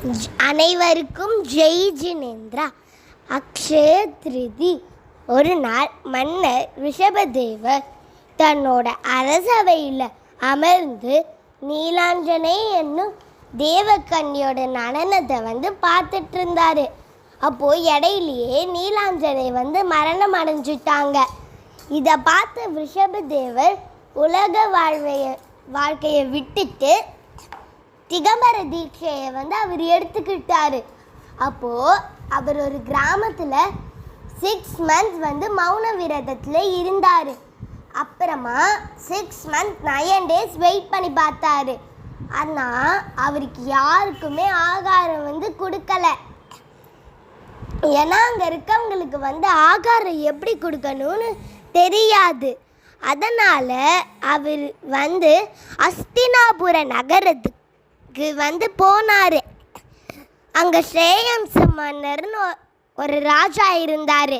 அனைவருக்கும் ஜெய் ஜினேந்திரா. அக்ஷய திருதி. ஒரு நாள் மன்னர் ரிஷபதேவர் தன்னோட அரசவையில் அமர்ந்து நீலாஞ்சனை என்னும் தேவக்கண்ணியோட நடனத்தை வந்து பார்த்துட்டு இருந்தாரு. அப்போ இடையிலேயே நீலாஞ்சனை வந்து மரணம் அடைஞ்சிட்டாங்க. இதை பார்த்த ரிஷபதேவர் உலக வாழ்வைய வாழ்க்கையை விட்டுட்டு திகம்பர தீட்சையை வந்து அவர் எடுத்துக்கிட்டாரு. அப்போது அவர் ஒரு கிராமத்தில் சிக்ஸ் மந்த்ஸ் வந்து மௌன விரதத்தில் இருந்தார். அப்புறமா six month nine days wait பண்ணி பார்த்தாரு. ஆனால் அவருக்கு யாருக்குமே ஆகாரம் வந்து கொடுக்கல. ஏன்னா அங்கே இருக்கவங்களுக்கு வந்து ஆகாரம் எப்படி கொடுக்கணும்னு தெரியாது. அதனால் அவர் வந்து அஸ்தினாபுர நகரத்துக்கு வந்து போனார். அங்கே ஸ்ரேயம்ச மன்னர்னு ஒரு ராஜா இருந்தார்.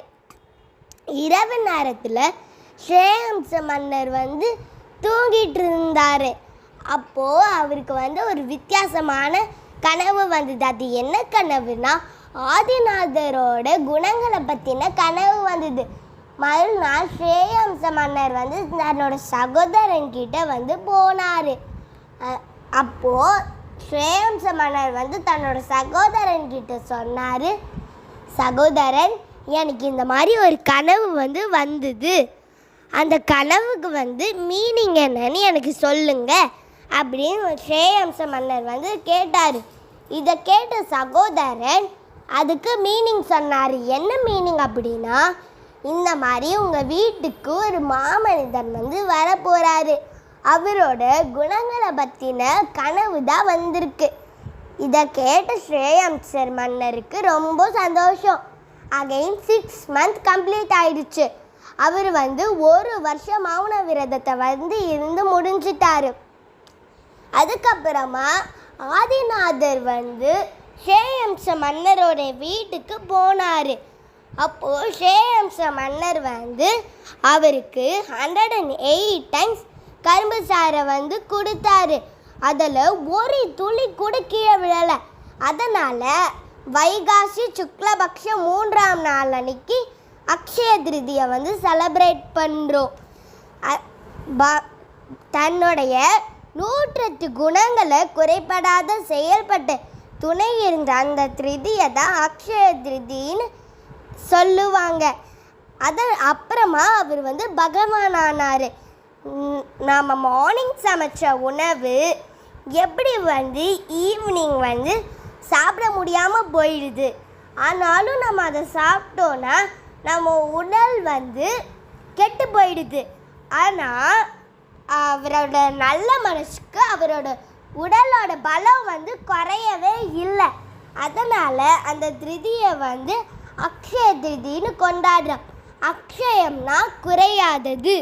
இரவு நேரத்தில் ஸ்ரேயம்ச மன்னர் வந்து தூங்கிட்டு இருந்தார் அப்போது அவருக்கு வந்து ஒரு வித்தியாசமான கனவு வந்தது. அது என்ன கனவுனா ஆதிநாதரோட குணங்களை பற்றின கனவு வந்தது. மறுநாள் ஸ்ரேயம்ச மன்னர் வந்து தன்னோட சகோதரன் கிட்ட வந்து போனார். அப்போது ஸ்ரேயம்ச மன்னர் வந்து தன்னோட சகோதரன் கிட்ட சொன்னார். சகோதரன் எனக்கு இந்த மாதிரி ஒரு கனவு வந்து வந்தது. அந்த கனவுக்கு வந்து மீனிங் என்னன்னு எனக்கு சொல்லுங்க அப்படின்னு ஸ்ரேயம்ச மன்னர் வந்து கேட்டார். இதை கேட்ட சகோதரன் அதுக்கு மீனிங் சொன்னார். என்ன மீனிங் அப்படின்னா இந்த மாதிரி உங்கள் வீட்டுக்கு ஒரு மாமனிதன் வந்து வரப்போகிறாரு அவரோட குணங்களை பற்றின கனவு தான் வந்திருக்கு. இதை கேட்ட ஸ்ரேயாம்சர் மன்னருக்கு ரொம்ப சந்தோஷம். அகைன் சிக்ஸ் மந்த் கம்ப்ளீட் ஆயிடுச்சு. அவர் வந்து ஒரு வருஷம் மௌன விரதத்தை வந்து இருந்து முடிஞ்சிட்டாரு. அதுக்கப்புறமா ஆதிநாதர் வந்து ஷேயம்ச மன்னரோட வீட்டுக்கு போனார். அப்போது ஷேயம்ச மன்னர் வந்து அவருக்கு ஹண்ட்ரட் அண்ட் எயிட் டைம்ஸ் கரும்பு சாறை வந்து கொடுத்தாரு. அதில் ஒரு துளி கூட கீழே விழலை. அதனால் வைகாசி சுக்லபக்ஷம் மூன்றாம் நாள் அன்னைக்கு அக்ஷய திருதியை வந்து செலப்ரேட் பண்ணுறோம் ப- தன்னுடைய நூற்றெட்டு குணங்களை குறைபடாத செயல்பட்டு துணை இருந்த அந்த திருதியை தான் அக்ஷய திருதின்னு சொல்லுவாங்க. அத அப்புறமா அவர் வந்து பகவான் ஆனார். நாம் மார்னிங் சமைச்ச உணவு எப்படி வந்து ஈவினிங் வந்து சாப்பிட முடியாமல் போயிடுது. ஆனாலும் நம்ம அதை சாப்பிட்டோன்னா நம்ம உடல் வந்து கெட்டு போயிடுது. ஆனால் அவரோட நல்ல மனசுக்கு அவரோட உடலோட பலம் வந்து குறையவே இல்லை. அதனால் அந்த திருதியை வந்து அக்ஷய திருதின்னு கொண்டாடுறோம். அக்ஷயம்னா குறையாதது.